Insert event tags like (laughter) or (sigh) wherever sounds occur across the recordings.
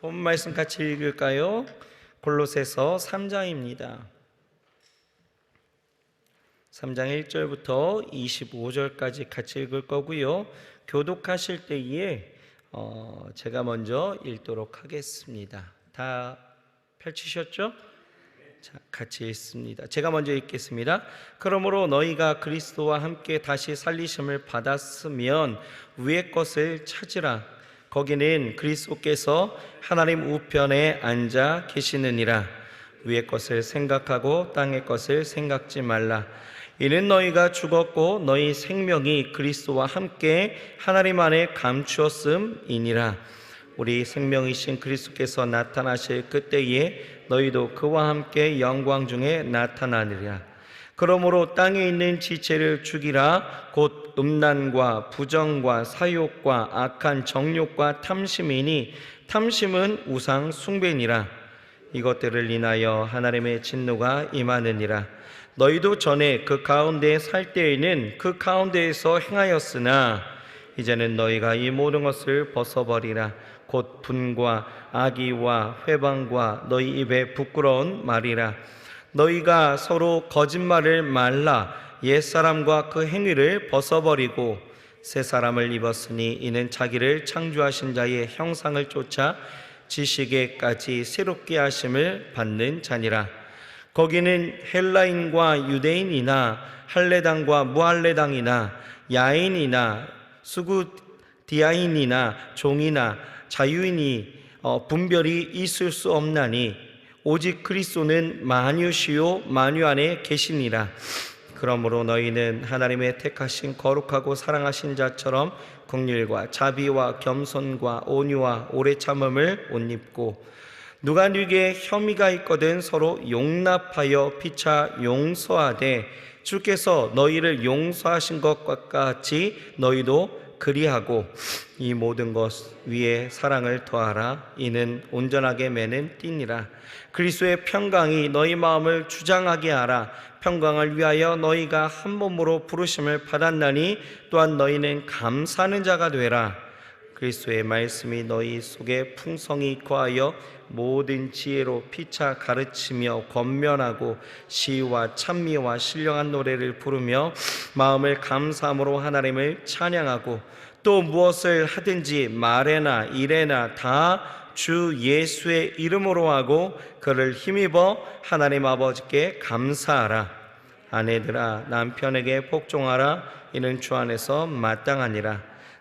본 말씀 같이 읽을까요? 골로새서 3장입니다. 3장 1절부터 25절까지 같이 읽을 거고요. 교독하실 때에 어, 제가 먼저 읽도록 하겠습니다. 다 펼치셨죠? 자, 같이 읽습니다. 제가 먼저 읽겠습니다. 그러므로 너희가 그리스도와 함께 다시 살리심을 받았으면 위의 것을 찾으라. 거기는 그리스도께서 하나님 우편에 앉아 계시느니라. 위의 것을 생각하고 땅의 것을 생각지 말라. 이는 너희가 죽었고 너희 생명이 그리스도와 함께 하나님 안에 감추었음이니라. 우리 생명이신 그리스도께서 나타나실 그때에 너희도 그와 함께 영광 중에 나타나리라. 그러므로 땅에 있는 지체를 죽이라 곧 음란과 부정과 사욕과 악한 정욕과 탐심이니 탐심은 우상 숭배니라. 이것들을 인하여 하나님의 진노가 임하느니라. 너희도 전에 그 가운데 살 때에는 그 가운데에서 행하였으나 이제는 너희가 이 모든 것을 벗어버리라. 곧 분과 악의와 회방과 너희 입에 부끄러운 말이라. 너희가 서로 거짓말을 말라. 옛 사람과 그 행위를 벗어버리고 새 사람을 입었으니 이는 자기를 창조하신 자의 형상을 쫓아 지식에까지 새롭게 하심을 받는 자니라. 거기는 헬라인과 유대인이나 할례당과 무할례당이나 야인이나 수구디아인이나 종이나 자유인이 어, 분별이 있을 수 없나니 오직 그리스도는 만유시요 만유 안에 계시니라. 그러므로 너희는 하나님의 택하신 거룩하고 사랑하신 자처럼 긍휼과 자비와 겸손과 온유와 오래 참음을 옷 입고 누가 네게 혐의가 있거든 서로 용납하여 피차 용서하되 주께서 너희를 용서하신 것과 같이 너희도 그리하고 이 모든 것 위에 사랑을 더하라. 이는 온전하게 매는 띠니라. 그리스도의 평강이 너희 마음을 주장하게 하라. 평강을 위하여 너희가 한 몸으로 부르심을 받았나니 또한 너희는 감사하는 자가 되라 그리스도의 말씀이 너희 속에 풍성히 거하여 모든 지혜로 피차 가르치며 권면하고 시와 찬미와 신령한 노래를 부르며 마음을 감사함으로 하나님을 찬양하고 또 무엇을 하든지 말에나 일에나 다 주 예수의 이름으로 하고 그를 힘입어 하나님 아버지께 감사하라. 아내들아 남편에게 복종하라. 이는 주 안에서 마땅하니라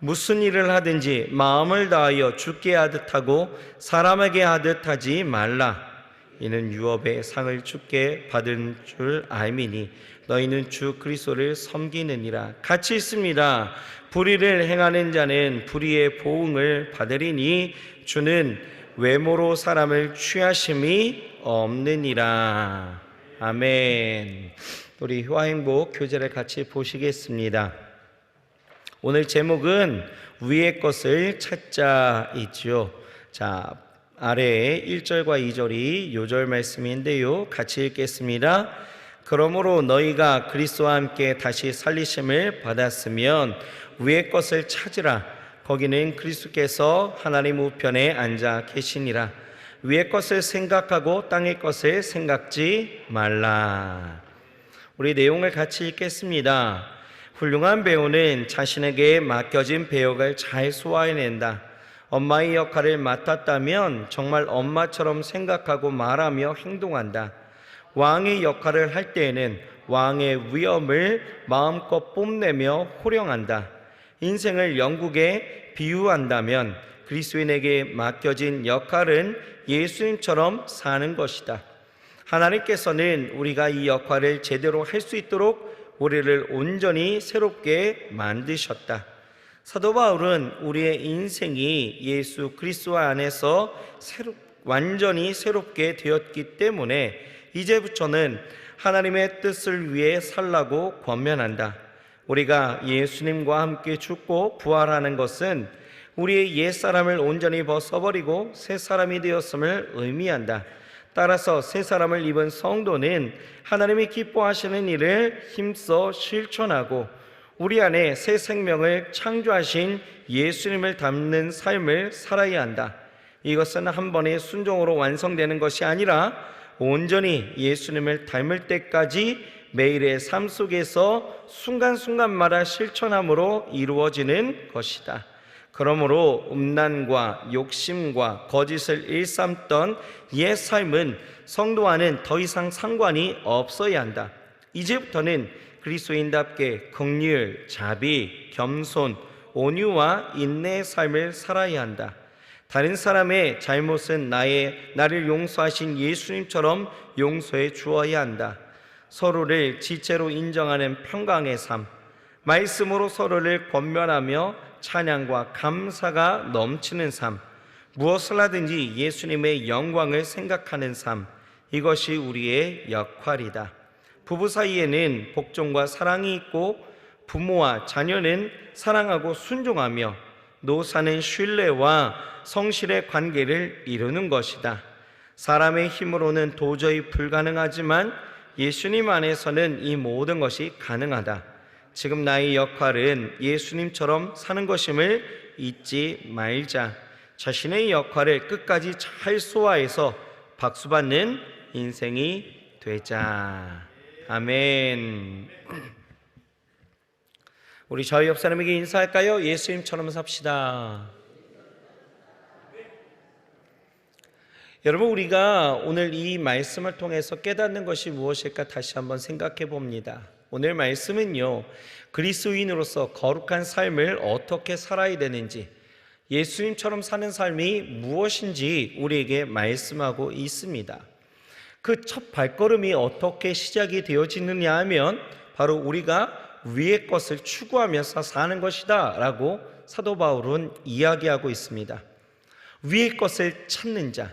무슨 일을 하든지 마음을 다하여 주께 하듯 하고 사람에게 하듯 하지 말라. 이는 유업의 상을 주께 받은 줄 알미니 너희는 주 그리스도를 섬기느니라. 같이 있습니다. 불의를 행하는 자는 불의의 보응을 받으리니 주는 외모로 사람을 취하심이 없느니라. 아멘. 우리 화행복 교제를 같이 보시겠습니다. 오늘 제목은 위의 것을 찾자이지요. 자, 아래에 1절과 2절이 요절 말씀인데요. 같이 읽겠습니다. 그러므로 너희가 그리스도와 함께 다시 살리심을 받았으면 위의 것을 찾으라. 거기는 그리스도께서 하나님 우편에 앉아 계시니라. 위의 것을 생각하고 땅의 것을 생각지 말라. 우리 내용을 같이 읽겠습니다. 훌륭한 배우는 자신에게 맡겨진 배역을 잘 소화해낸다. 엄마의 역할을 맡았다면 정말 엄마처럼 생각하고 말하며 행동한다. 왕의 역할을 할 때에는 왕의 위엄을 마음껏 뽐내며 호령한다. 인생을 영국에 비유한다면 그리스도인에게 맡겨진 역할은 예수님처럼 사는 것이다. 하나님께서는 우리가 이 역할을 제대로 할 수 있도록 우리를 온전히 새롭게 만드셨다. 사도 바울은 우리의 인생이 예수 그리스도 안에서 새롭 완전히 새롭게 되었기 때문에 이제부터는 하나님의 뜻을 위해 살라고 권면한다. 우리가 예수님과 함께 죽고 부활하는 것은 우리의 옛 사람을 온전히 벗어버리고 새 사람이 되었음을 의미한다. 따라서 새 사람을 입은 성도는 하나님이 기뻐하시는 일을 힘써 실천하고 우리 안에 새 생명을 창조하신 예수님을 담는 삶을 살아야 한다. 이것은 한 번의 순종으로 완성되는 것이 아니라 온전히 예수님을 닮을 때까지 매일의 삶 속에서 순간순간마다 실천함으로 이루어지는 것이다. 그러므로 음란과 욕심과 거짓을 일삼던 옛 삶은 성도 와는 더 이상 상관이 없어야 한다. 이제부터는 그리스도인답게 긍휼, 자비, 겸손, 온유와 인내의 삶을 살아야 한다. 다른 사람의 잘못은 나의 나를 용서하신 예수님처럼 용서해 주어야 한다. 서로를 지체로 인정하는 평강의 삶, 말씀으로 서로를 권면하며 찬양과 감사가 넘치는 삶, 무엇을 하든지 예수님의 영광을 생각하는 삶, 이것이 우리의 역할이다. 부부 사이에는 복종과 사랑이 있고 부모와 자녀는 사랑하고 순종하며 노사는 신뢰와 성실의 관계를 이루는 것이다. 사람의 힘으로는 도저히 불가능하지만 예수님 안에서는 이 모든 것이 가능하다. 지금 나의 역할은 예수님처럼 사는 것임을 잊지 말자. 자신의 역할을 끝까지 잘 소화해서 박수받는 인생이 되자. 아멘. 우리 저희 옆 사람에게 인사할까요? 예수님처럼 삽시다. 여러분 우리가 오늘 이 말씀을 통해서 깨닫는 것이 무엇일까 다시 한번 생각해 봅니다. 오늘 말씀은요. 그리스도인으로서 거룩한 삶을 어떻게 살아야 되는지 예수님처럼 사는 삶이 무엇인지 우리에게 말씀하고 있습니다. 그 첫 발걸음이 어떻게 시작이 되어지느냐 하면 바로 우리가 위의 것을 추구하면서 사는 것이다 라고 사도 바울은 이야기하고 있습니다. 위의 것을 찾는 자.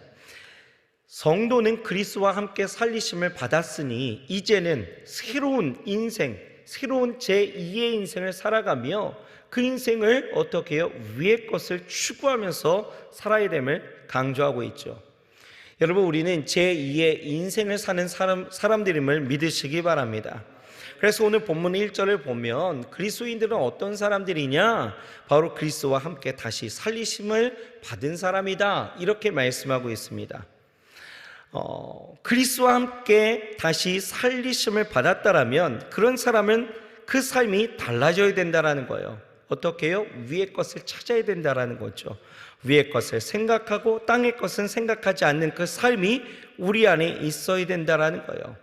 성도는 그리스도와 함께 살리심을 받았으니 이제는 새로운 인생, 새로운 제2의 인생을 살아가며 그 인생을 어떻게 해요? 위의 것을 추구하면서 살아야 됨을 강조하고 있죠. 여러분 우리는 제2의 인생을 사는 사람, 사람들임을 믿으시기 바랍니다. 그래서 오늘 본문 1절을 보면 그리스도인들은 어떤 사람들이냐? 바로 그리스도와 함께 다시 살리심을 받은 사람이다. 이렇게 말씀하고 있습니다. 어, 그리스도와 함께 다시 살리심을 받았다라면 그런 사람은 그 삶이 달라져야 된다라는 거예요. 어떻게 해요? 위의 것을 찾아야 된다라는 거죠. 위의 것을 생각하고 땅의 것은 생각하지 않는 그 삶이 우리 안에 있어야 된다라는 거예요.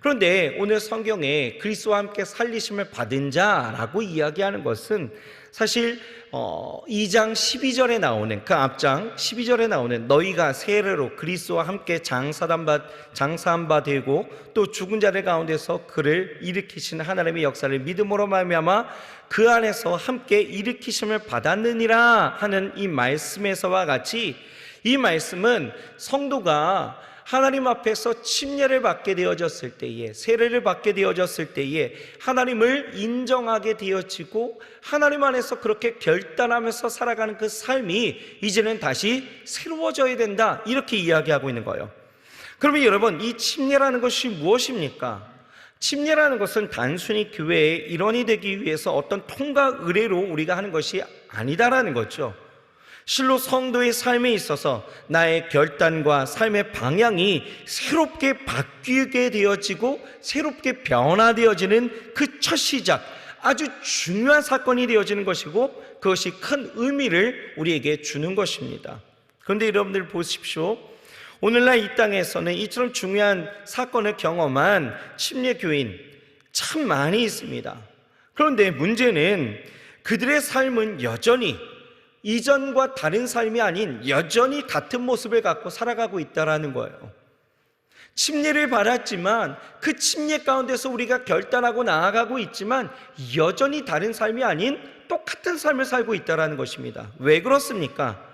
그런데 오늘 성경에 그리스도와 함께 살리심을 받은 자라고 이야기하는 것은 사실 어, 2장 12절에 나오는 그 앞장 12절에 나오는 너희가 세례로 그리스도와 함께 장사한 바 장사한 바 되고 또 죽은 자들 가운데서 그를 일으키시는 하나님의 역사를 믿음으로 말미암아 그 안에서 함께 일으키심을 받았느니라 하는 이 말씀에서와 같이 이 말씀은 성도가 하나님 앞에서 침례를 받게 되어졌을 때에 세례를 받게 되어졌을 때에 하나님을 인정하게 되어지고 하나님 안에서 그렇게 결단하면서 살아가는 그 삶이 이제는 다시 새로워져야 된다 이렇게 이야기하고 있는 거예요. 그러면 여러분 이 침례라는 것이 무엇입니까? 침례라는 것은 단순히 교회의 일원이 되기 위해서 어떤 통과 의례로 우리가 하는 것이 아니다라는 거죠. 실로 성도의 삶에 있어서 나의 결단과 삶의 방향이 새롭게 바뀌게 되어지고 새롭게 변화되어지는 그 첫 시작, 아주 중요한 사건이 되어지는 것이고 그것이 큰 의미를 우리에게 주는 것입니다. 그런데 여러분들 보십시오. 오늘날 이 땅에서는 이처럼 중요한 사건을 경험한 침례 교인 참 많이 있습니다. 그런데 문제는 그들의 삶은 여전히 이전과 다른 삶이 아닌 여전히 같은 모습을 갖고 살아가고 있다라는 거예요. 침례를 받았지만 그 침례 가운데서 우리가 결단하고 나아가고 있지만 여전히 다른 삶이 아닌 똑같은 삶을 살고 있다라는 것입니다. 왜 그렇습니까?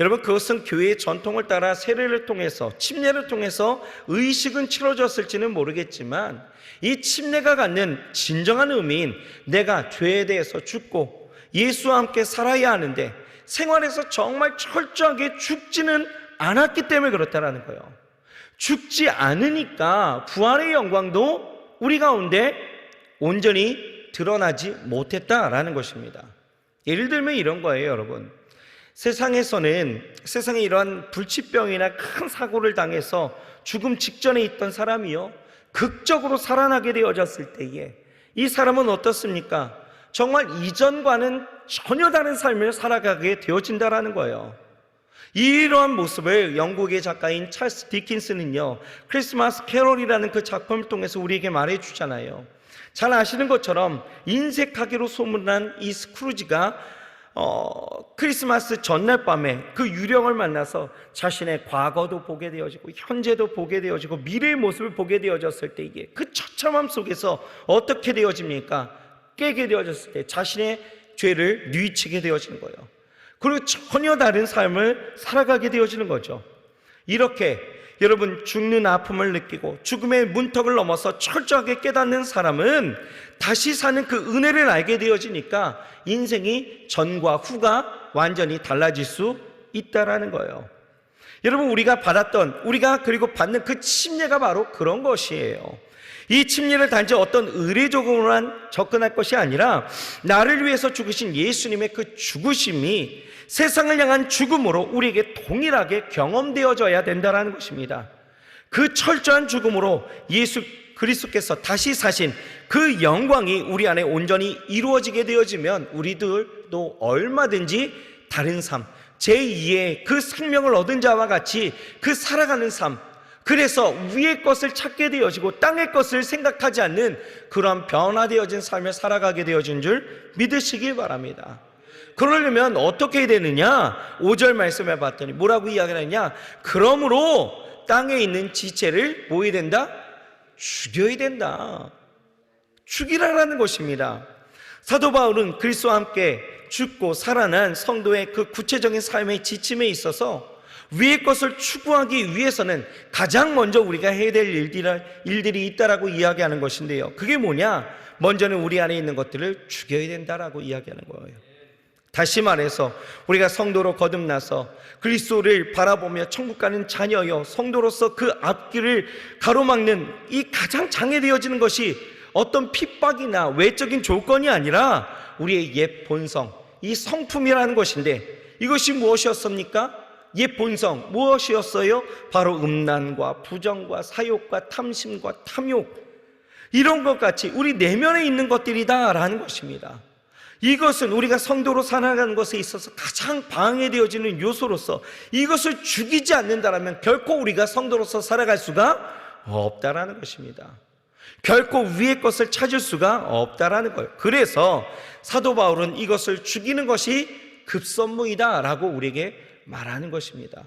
여러분 그것은 교회의 전통을 따라 세례를 통해서 침례를 통해서 의식은 치러졌을지는 모르겠지만 이 침례가 갖는 진정한 의미인 내가 죄에 대해서 죽고 예수와 함께 살아야 하는데 생활에서 정말 철저하게 죽지는 않았기 때문에 그렇다라는 거예요. 죽지 않으니까 부활의 영광도 우리 가운데 온전히 드러나지 못했다라는 것입니다. 예를 들면 이런 거예요, 여러분. 세상에서는 세상에 이러한 불치병이나 큰 사고를 당해서 죽음 직전에 있던 사람이요. 극적으로 살아나게 되어졌을 때에 이 사람은 어떻습니까? 정말 이전과는 전혀 다른 삶을 살아가게 되어진다라는 거예요. 이러한 모습을 영국의 작가인 찰스 디킨스는요, 크리스마스 캐롤이라는 그 작품을 통해서 우리에게 말해 주잖아요. 잘 아시는 것처럼 인색하기로 소문난 이 스크루지가 어, 크리스마스 전날 밤에 그 유령을 만나서 자신의 과거도 보게 되어지고 현재도 보게 되어지고 미래의 모습을 보게 되어졌을 때 이게 그 처참함 속에서 어떻게 되어집니까? 깨게 되어졌을 때 자신의 죄를 뉘치게 되어지는 거예요. 그리고 전혀 다른 삶을 살아가게 되어지는 거죠. 이렇게 여러분 죽는 아픔을 느끼고 죽음의 문턱을 넘어서 철저하게 깨닫는 사람은 다시 사는 그 은혜를 알게 되어지니까 인생이 전과 후가 완전히 달라질 수 있다라는 거예요. 여러분 우리가 받았던 우리가 그리고 받는 그 침례가 바로 그런 것이에요. 이 침례를 단지 어떤 의례적으로만 접근할 것이 아니라 나를 위해서 죽으신 예수님의 그 죽으심이 세상을 향한 죽음으로 우리에게 동일하게 경험되어져야 된다는 것입니다. 그 철저한 죽음으로 예수 그리스도께서 다시 사신 그 영광이 우리 안에 온전히 이루어지게 되어지면 우리들도 얼마든지 다른 삶, 제2의 그 생명을 얻은 자와 같이 그 살아가는 삶, 그래서 위의 것을 찾게 되어지고 땅의 것을 생각하지 않는 그런 변화되어진 삶을 살아가게 되어진 줄 믿으시길 바랍니다. 그러려면 어떻게 되느냐? 5절 말씀해 봤더니 뭐라고 이야기하느냐? 그러므로 땅에 있는 지체를 뭐 해야 된다? 죽여야 된다. 죽이라라는 것입니다. 사도 바울은 그리스도와 함께 죽고 살아난 성도의 그 구체적인 삶의 지침에 있어서 위의 것을 추구하기 위해서는 가장 먼저 우리가 해야 될 일들이, 일들이 있다라고 이야기하는 것인데요. 그게 뭐냐? 먼저는 우리 안에 있는 것들을 죽여야 된다라고 이야기하는 거예요. 다시 말해서 우리가 성도로 거듭나서 그리스도를 바라보며 천국 가는 자녀여 성도로서 그 앞길을 가로막는 이 가장 장애되어지는 것이 어떤 핍박이나 외적인 조건이 아니라 우리의 옛 본성, 이 성품이라는 것인데 이것이 무엇이었습니까? 옛 본성 무엇이었어요? 바로 음란과 부정과 사욕과 탐심과 탐욕 이런 것 같이 우리 내면에 있는 것들이다라는 것입니다. 이것은 우리가 성도로 살아가는 것에 있어서 가장 방해되어지는 요소로서 이것을 죽이지 않는다면 결코 우리가 성도로서 살아갈 수가 없다라는 것입니다. 결코 위의 것을 찾을 수가 없다라는 거예요. 그래서 사도 바울은 이것을 죽이는 것이 급선무이다라고 우리에게 말하는 것입니다.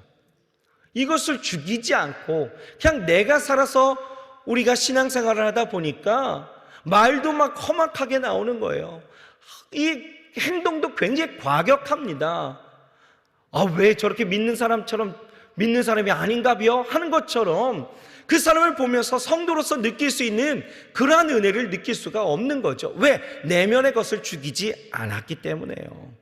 이것을 죽이지 않고 그냥 내가 살아서 우리가 신앙생활을 하다 보니까 말도 막 험악하게 나오는 거예요. 이 행동도 굉장히 과격합니다. 아, 왜 저렇게 믿는 사람처럼 믿는 사람이 아닌가비요? 하는 것처럼 그 사람을 보면서 성도로서 느낄 수 있는 그러한 은혜를 느낄 수가 없는 거죠. 왜? 내면의 것을 죽이지 않았기 때문에요.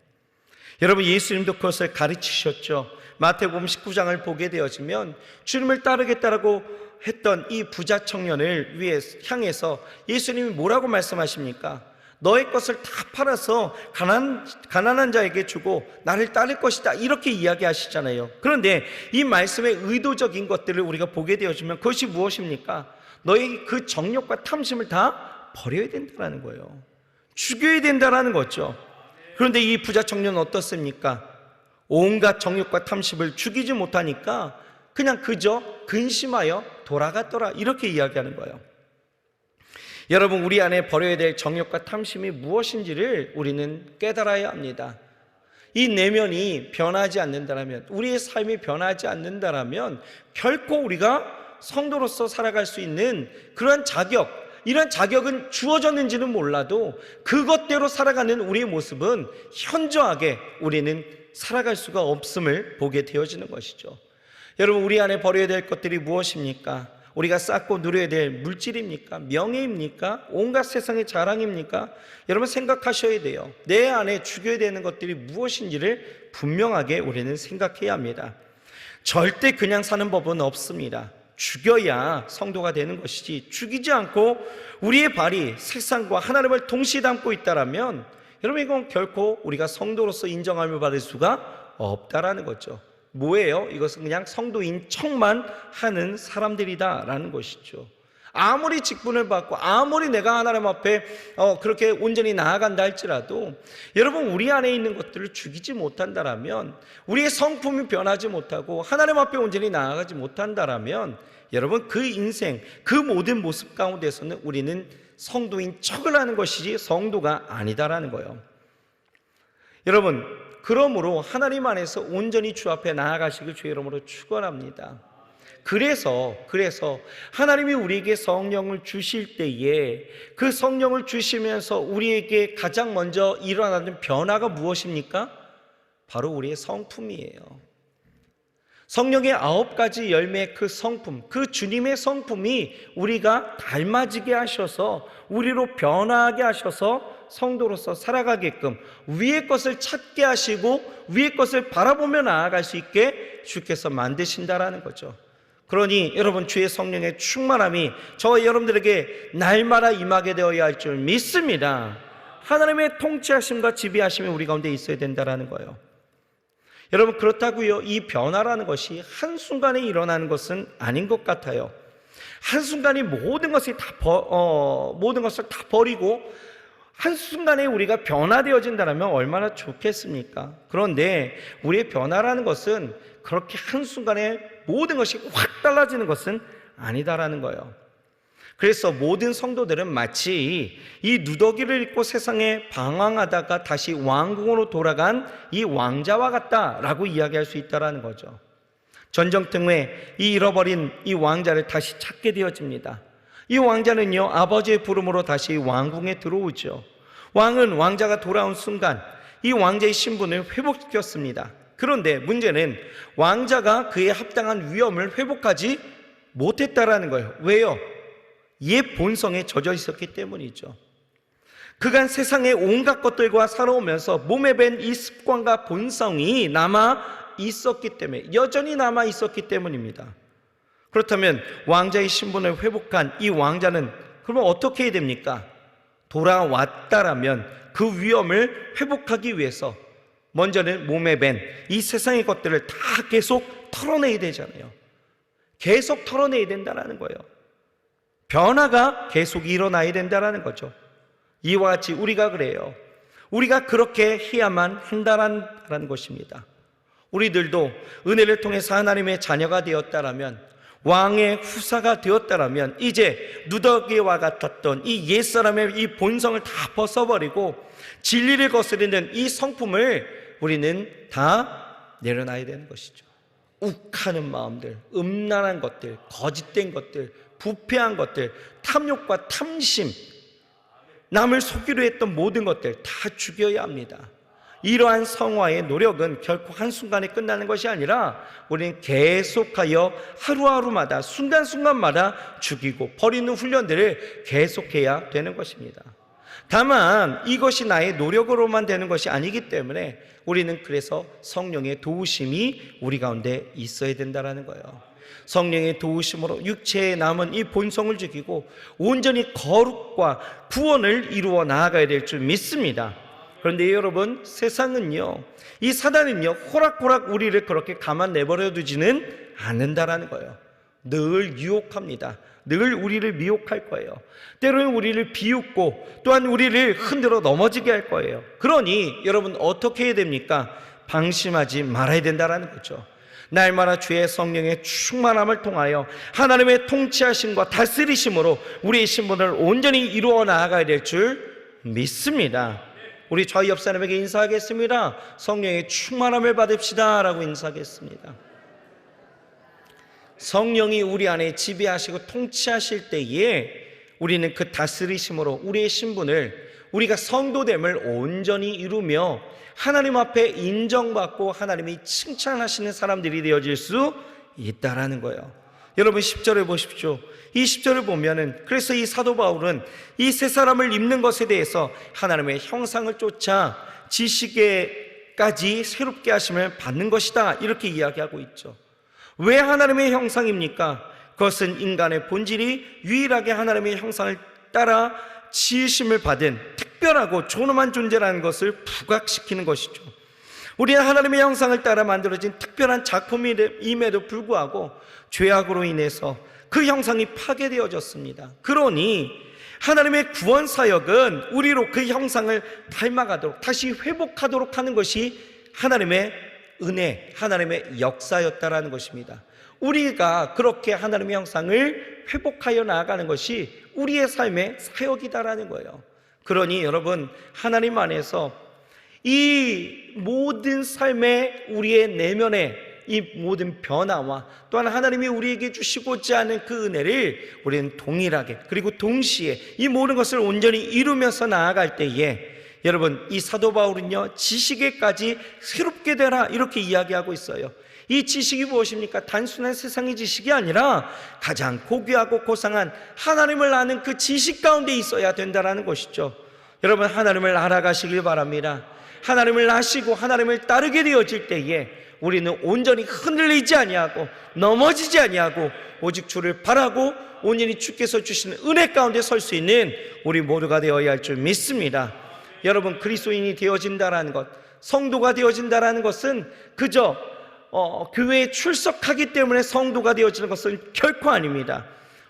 여러분 예수님도 그것을 가르치셨죠. 마태복음 19장을 보게 되어지면 주님을 따르겠다라고 했던 이 부자 청년을 위해 향해서 예수님이 뭐라고 말씀하십니까? 너의 것을 다 팔아서 가난, 가난한 자에게 주고 나를 따를 것이다. 이렇게 이야기하시잖아요. 그런데 이 말씀의 의도적인 것들을 우리가 보게 되어지면 그것이 무엇입니까? 너의 그 정욕과 탐심을 다 버려야 된다는 거예요. 죽여야 된다는 거죠. 그런데 이 부자 청년은 어떻습니까? 온갖 정욕과 탐심을 죽이지 못하니까 그냥 그저 근심하여 돌아갔더라. 이렇게 이야기하는 거예요. 여러분, 우리 안에 버려야 될 정욕과 탐심이 무엇인지를 우리는 깨달아야 합니다. 이 내면이 변하지 않는다면, 우리의 삶이 변하지 않는다면, 결코 우리가 성도로서 살아갈 수 있는 그러한 자격, 이런 자격은 주어졌는지는 몰라도 그것대로 살아가는 우리의 모습은 현저하게 우리는 살아갈 수가 없음을 보게 되어지는 것이죠. 여러분 우리 안에 버려야 될 것들이 무엇입니까? 우리가 쌓고 누려야 될 물질입니까? 명예입니까? 온갖 세상의 자랑입니까? 여러분 생각하셔야 돼요. 내 안에 죽여야 되는 것들이 무엇인지를 분명하게 우리는 생각해야 합니다. 절대 그냥 사는 법은 없습니다. 죽여야 성도가 되는 것이지 죽이지 않고 우리의 발이 세상과 하나님을 동시에 담고 있다라면 여러분 이건 결코 우리가 성도로서 인정함을 받을 수가 없다라는 거죠. 뭐예요? 이것은 그냥 성도인 척만 하는 사람들이다라는 것이죠. 아무리 직분을 받고 아무리 내가 하나님 앞에 어, 그렇게 온전히 나아간다 할지라도 여러분 우리 안에 있는 것들을 죽이지 못한다라면 우리의 성품이 변하지 못하고 하나님 앞에 온전히 나아가지 못한다라면 여러분 그 인생 그 모든 모습 가운데서는 우리는 성도인 척을 하는 것이지 성도가 아니다라는 거예요. 여러분 그러므로 하나님 안에서 온전히 주 앞에 나아가시길 주의 이름으로 축원합니다. 그래서 그래서 하나님이 우리에게 성령을 주실 때에 그 성령을 주시면서 우리에게 가장 먼저 일어나는 변화가 무엇입니까? 바로 우리의 성품이에요. 성령의 아홉 가지 열매의 그 성품, 그 주님의 성품이 우리가 닮아지게 하셔서 우리로 변화하게 하셔서 성도로서 살아가게끔 위의 것을 찾게 하시고 위의 것을 바라보며 나아갈 수 있게 주께서 만드신다라는 거죠. 그러니 여러분 주의 성령의 충만함이 저와 여러분들에게 날마다 임하게 되어야 할 줄 믿습니다. 하나님의 통치하심과 지배하심이 우리 가운데 있어야 된다라는 거예요. 여러분 그렇다고요. 이 변화라는 것이 한순간에 일어나는 것은 아닌 것 같아요. 한순간에 모든 것이 다 버, 어, 모든 것을 다 버리고 한순간에 우리가 변화되어진다면 얼마나 좋겠습니까? 그런데 우리의 변화라는 것은 그렇게 한순간에 모든 것이 확 달라지는 것은 아니다라는 거예요. 그래서 모든 성도들은 마치 이 누더기를 입고 세상에 방황하다가 다시 왕궁으로 돌아간 이 왕자와 같다라고 이야기할 수 있다라는 거죠. 전쟁터 후에 이 잃어버린 이 왕자를 다시 찾게 되어집니다. 이 왕자는요, 아버지의 부름으로 다시 왕궁에 들어오죠. 왕은 왕자가 돌아온 순간 이 왕자의 신분을 회복시켰습니다. 그런데 문제는 왕자가 그에 합당한 위엄을 회복하지 못했다라는 거예요. 왜요? 옛 본성에 젖어 있었기 때문이죠. 그간 세상의 온갖 것들과 살아오면서 몸에 밴 이 습관과 본성이 남아 있었기 때문에 여전히 남아 있었기 때문입니다. 그렇다면 왕자의 신분을 회복한 이 왕자는 그러면 어떻게 해야 됩니까? 돌아왔다라면 그 위험을 회복하기 위해서 먼저는 몸에 밴 이 세상의 것들을 다 계속 털어내야 되잖아요. 계속 털어내야 된다는 거예요. 변화가 계속 일어나야 된다는 거죠. 이와 같이 우리가 그래요. 우리가 그렇게 해야만 한다는 것입니다. 우리들도 은혜를 통해서 하나님의 자녀가 되었다라면 왕의 후사가 되었다라면 이제 누더기와 같았던 이 옛사람의 이 본성을 다 벗어버리고 진리를 거스르는 이 성품을 우리는 다 내려놔야 되는 것이죠. 욱하는 마음들, 음란한 것들, 거짓된 것들, 부패한 것들, 탐욕과 탐심, 남을 속이려 했던 모든 것들 다 죽여야 합니다. 이러한 성화의 노력은 결코 한순간에 끝나는 것이 아니라 우리는 계속하여 하루하루마다 순간순간마다 죽이고 버리는 훈련들을 계속해야 되는 것입니다. 다만 이것이 나의 노력으로만 되는 것이 아니기 때문에 우리는 그래서 성령의 도우심이 우리 가운데 있어야 된다라는 거예요. 성령의 도우심으로 육체에 남은 이 본성을 죽이고 온전히 거룩과 구원을 이루어 나아가야 될 줄 믿습니다. 그런데 여러분, 세상은요, 이 사단은요, 호락호락 우리를 그렇게 가만 내버려 두지는 않는다라는 거예요. 늘 유혹합니다. 늘 우리를 미혹할 거예요. 때로는 우리를 비웃고 또한 우리를 흔들어 넘어지게 할 거예요. 그러니 여러분 어떻게 해야 됩니까? 방심하지 말아야 된다라는 거죠. 날마다 주의 성령의 충만함을 통하여 하나님의 통치하심과 다스리심으로 우리의 신분을 온전히 이루어 나아가야 될 줄 믿습니다. 우리 저희 옆 사람에게 인사하겠습니다. 성령의 충만함을 받읍시다 라고 인사하겠습니다. 성령이 우리 안에 지배하시고 통치하실 때에 우리는 그 다스리심으로 우리의 신분을 우리가 성도됨을 온전히 이루며 하나님 앞에 인정받고 하나님이 칭찬하시는 사람들이 되어질 수 있다라는 거예요. 여러분 10절을 보십시오. 이 10절을 보면은 그래서 이 사도 바울은 이 세 사람을 입는 것에 대해서 하나님의 형상을 쫓아 지식에까지 새롭게 하심을 받는 것이다. 이렇게 이야기하고 있죠. 왜 하나님의 형상입니까? 그것은 인간의 본질이 유일하게 하나님의 형상을 따라 지으심을 받은 특별하고 존엄한 존재라는 것을 부각시키는 것이죠. 우리는 하나님의 형상을 따라 만들어진 특별한 작품임에도 불구하고 죄악으로 인해서 그 형상이 파괴되어졌습니다. 그러니 하나님의 구원 사역은 우리로 그 형상을 닮아가도록 다시 회복하도록 하는 것이 하나님의 은혜, 하나님의 역사였다라는 것입니다. 우리가 그렇게 하나님의 형상을 회복하여 나아가는 것이 우리의 삶의 사역이다라는 거예요. 그러니 여러분 하나님 안에서 이 모든 삶의 우리의 내면에 이 모든 변화와 또한 하나님이 우리에게 주시고자 하는 그 은혜를 우리는 동일하게 그리고 동시에 이 모든 것을 온전히 이루면서 나아갈 때에 여러분 이 사도 바울은요 지식에까지 새롭게 되라 이렇게 이야기하고 있어요. 이 지식이 무엇입니까? 단순한 세상의 지식이 아니라 가장 고귀하고 고상한 하나님을 아는 그 지식 가운데 있어야 된다라는 것이죠. 여러분 하나님을 알아가시길 바랍니다. 하나님을 아시고 하나님을 따르게 되어질 때에 우리는 온전히 흔들리지 아니하고 넘어지지 아니하고 오직 주를 바라고 온전히 주께서 주시는 은혜 가운데 설 수 있는 우리 모두가 되어야 할 줄 믿습니다. 여러분 그리스도인이 되어진다라는 것, 성도가 되어진다라는 것은 그저 어, 교회에 출석하기 때문에 성도가 되어지는 것은 결코 아닙니다.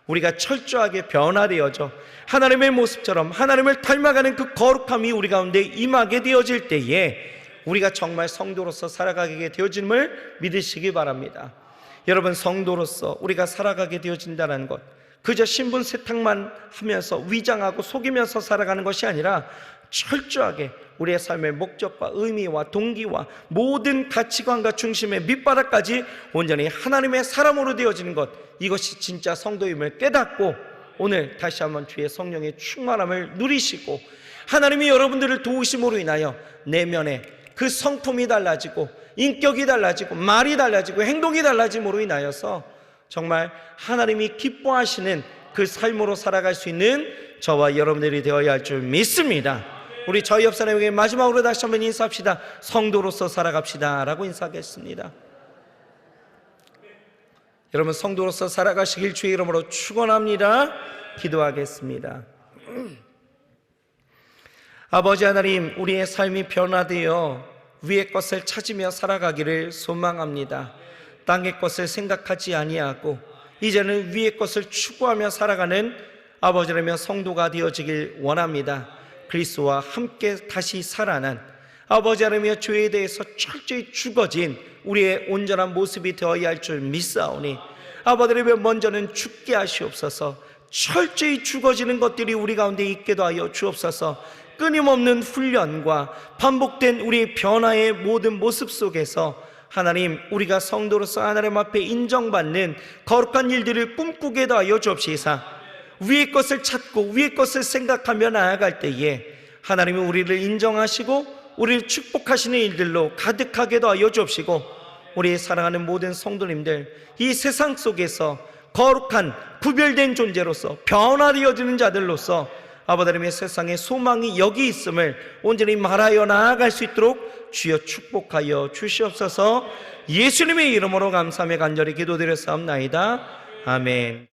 우리가 철저하게 변화되어져 하나님의 모습처럼 하나님을 닮아가는 그 거룩함이 우리 가운데 임하게 되어질 때에 우리가 정말 성도로서 살아가게 되어짐을 믿으시기 바랍니다. 여러분 성도로서 우리가 살아가게 되어진다는 것 그저 신분 세탁만 하면서 위장하고 속이면서 살아가는 것이 아니라 철저하게 우리의 삶의 목적과 의미와 동기와 모든 가치관과 중심의 밑바닥까지 온전히 하나님의 사람으로 되어지는 것 이것이 진짜 성도임을 깨닫고 오늘 다시 한번 주의 성령의 충만함을 누리시고 하나님이 여러분들을 도우심으로 인하여 내면에 그 성품이 달라지고 인격이 달라지고 말이 달라지고 행동이 달라짐으로 인하여서 정말 하나님이 기뻐하시는 그 삶으로 살아갈 수 있는 저와 여러분들이 되어야 할 줄 믿습니다. 우리 저희 옆 사람에게 마지막으로 다시 한번 인사합시다. 성도로서 살아갑시다. 라고 인사하겠습니다. 여러분 성도로서 살아가시길 주의 이름으로 축원합니다. 기도하겠습니다. (clears throat) 아버지 하나님, 우리의 삶이 변화되어 위의 것을 찾으며 살아가기를 소망합니다. 땅의 것을 생각하지 아니하고 이제는 위의 것을 추구하며 살아가는 아버지라며 성도가 되어지길 원합니다. 그리스도와 함께 다시 살아난 아버지 하나며 죄에 대해서 철저히 죽어진 우리의 온전한 모습이 되어야 할 줄 믿사오니 아버지라며 먼저는 죽게 하시옵소서. 철저히 죽어지는 것들이 우리 가운데 있게도 하여 주옵소서. 끊임없는 훈련과 반복된 우리의 변화의 모든 모습 속에서 하나님 우리가 성도로서 하나님 앞에 인정받는 거룩한 일들을 꿈꾸게도 하여 주옵시사 위의 것을 찾고 위의 것을 생각하며 나아갈 때에 하나님이 우리를 인정하시고 우리를 축복하시는 일들로 가득하게 도 하여 주옵시고 우리 사랑하는 모든 성도님들 이 세상 속에서 거룩한 구별된 존재로서 변화되어지는 자들로서 아버지의 세상에 소망이 여기 있음을 온전히 말하여 나아갈 수 있도록 주여 축복하여 주시옵소서. 예수님의 이름으로 감사하며 간절히 기도드렸사옵나이다. 아멘